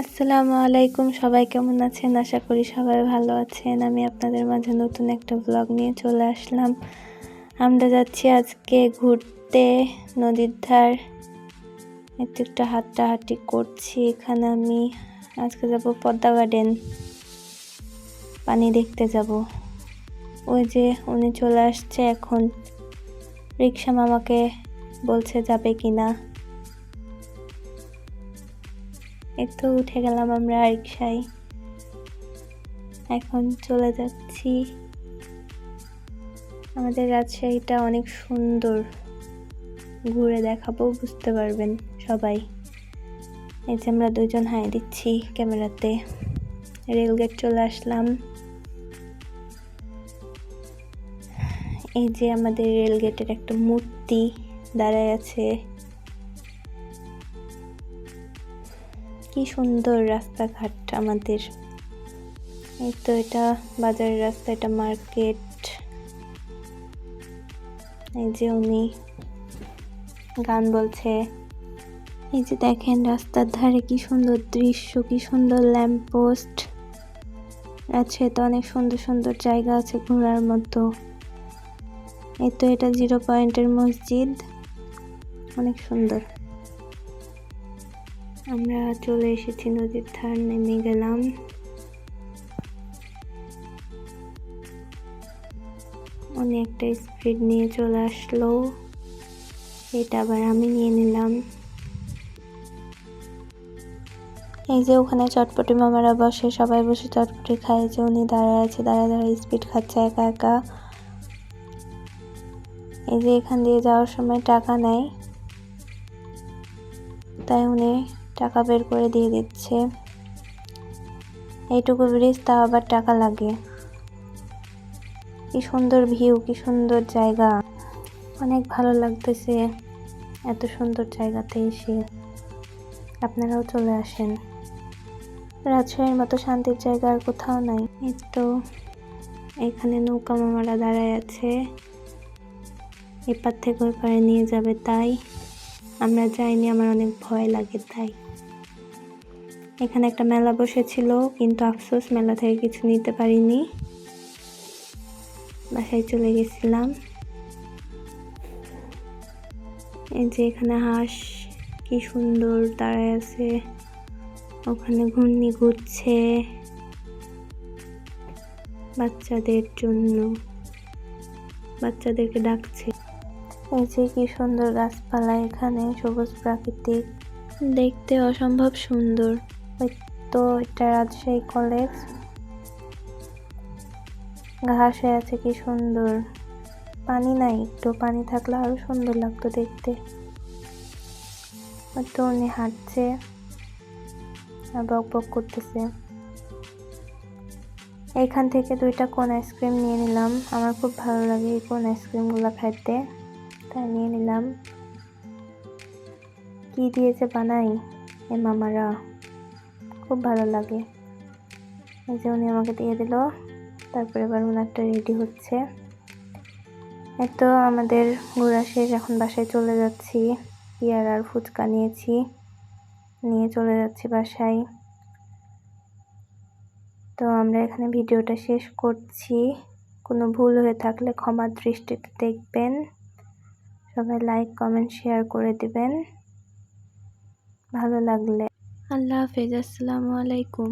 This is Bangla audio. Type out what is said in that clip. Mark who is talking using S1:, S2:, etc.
S1: আসসালামু আলাইকুম, সবাই কেমন আছেন? আশা করি সবাই ভালো আছেন। আমি আপনাদের মাঝে নতুন একটা ব্লগ নিয়ে চলে আসলাম। আমরা যাচ্ছি আজকে ঘুরতে নদীর ধার। একটু একটা হাঁটাহাঁটি করছি। এখানে আমি আজকে যাব পদ্মা গার্ডেন পানি দেখতে যাব। ওই যে উনি চলে আসছে এখন। রিক্সা মামাকে বলছে যাবে কি না তো উঠে গেলাম আমরা রিক্সায় এখন চলে যাচ্ছি। আমাদের রাজশাহীটা অনেক সুন্দর। ঘুরে দেখাবো, বুঝতে পারবেন সবাই। এই যে আমরা দুজন হাই দিচ্ছি ক্যামেরাতে। রেলগেট চলে আসলাম। এই যে আমাদের রেলগেটের একটা মূর্তি দাঁড়ায় আছে। কি সুন্দর রাস্তাঘাট আমাদের। এই তো এটা বাজারের রাস্তা, এটা মার্কেট। এই যে উনি গান বলছে। এই যে দেখেন রাস্তার ধারে কি সুন্দর দৃশ্য, কি সুন্দর ল্যাম্প পোস্ট। আছে তো অনেক সুন্দর সুন্দর জায়গা আছে ঘোরার মতো। এই তো এটা জিরো পয়েন্টের মসজিদ। অনেক সুন্দর। আমরা চলে এসেছি নদীর ধার, নেমে গেলাম। উনি একটা স্পিড নিয়ে চলে আসলো। এটা আবার আমি নিয়ে নিলাম। এই যে ওখানে চটপটি মামারা বসে, সবাই বসে চটপটি খায়। যে উনি দাঁড়ায় আছে, দাঁড়ায় দাঁড়ায় স্পিড খাচ্ছে একা একা। এই যে এখান দিয়ে যাওয়ার সময় টাকা নেয়। তাই উনি টাকা বের করে দিয়ে দিচ্ছে। এইটুকু ব্রিজ, তাও আবার টাকা লাগে। কি সুন্দর ভিউ, কি সুন্দর জায়গা। অনেক ভালো লাগতেছে এত সুন্দর জায়গাতে এসে। আপনারাও চলে আসেন। রাজশাহীর মতো শান্তির জায়গা আর কোথাও নাই। এই তো, এখানে নৌকা মামারা দাঁড়ায় আছে। এপার থেকে ওই পারে নিয়ে যাবে, তাই আমরা যাইনি, আমার অনেক ভয় লাগে, তাই। এখানে একটা মেলা বসেছিল, কিন্তু আফসোস, মেলা থেকে কিছু নিতে পারিনি। বাসায় চলে গেছিলাম। এই যে এখানে হাঁস, কি সুন্দর দাঁড়ায় আছে। ওখানে ঘূর্ণি ঘুরছে বাচ্চাদের জন্য। বাচ্চাদেরকে ডাকছে। এই যে কি সুন্দর গাছপালা এখানে সবুজ প্রাকৃতিক। দেখতে অসম্ভব সুন্দর। তো এটা রাজশাহী কলেজ। ঘাস হয়ে আছে কি সুন্দর। পানি নাই একটু পানি থাকলে আরও সুন্দর লাগতো দেখতে। তো উনি হাঁটছে আর বক বক করতেছে। এখান থেকে দুইটা কোন আইসক্রিম নিয়ে নিলাম। আমার খুব ভালো লাগে এই কোন আইসক্রিমগুলো খাইতে। তাই নিয়ে নিলাম। কি দিয়েছে বানাই? এ মামারা। খুব ভালো লাগে। এই যে উনি আমাকে দিয়ে দিল। তারপরে এবার ওনারটা রেডি হচ্ছে। এই তো আমাদের ঘোরা শেষ, এখন বাসায় চলে যাচ্ছি। পিয়ার আর ফুচকা নিয়েছি। নিয়ে চলে যাচ্ছি বাসায়। তো আমরা এখানে ভিডিওটা শেষ করছি। কোনো ভুল হয়ে থাকলে ক্ষমার দৃষ্টিতে দেখবেন। সবাই লাইক কমেন্ট শেয়ার করে দিবেন। ভালো লাগলে। আল্লাহ হাফেজ আসসালামু আলাইকুম।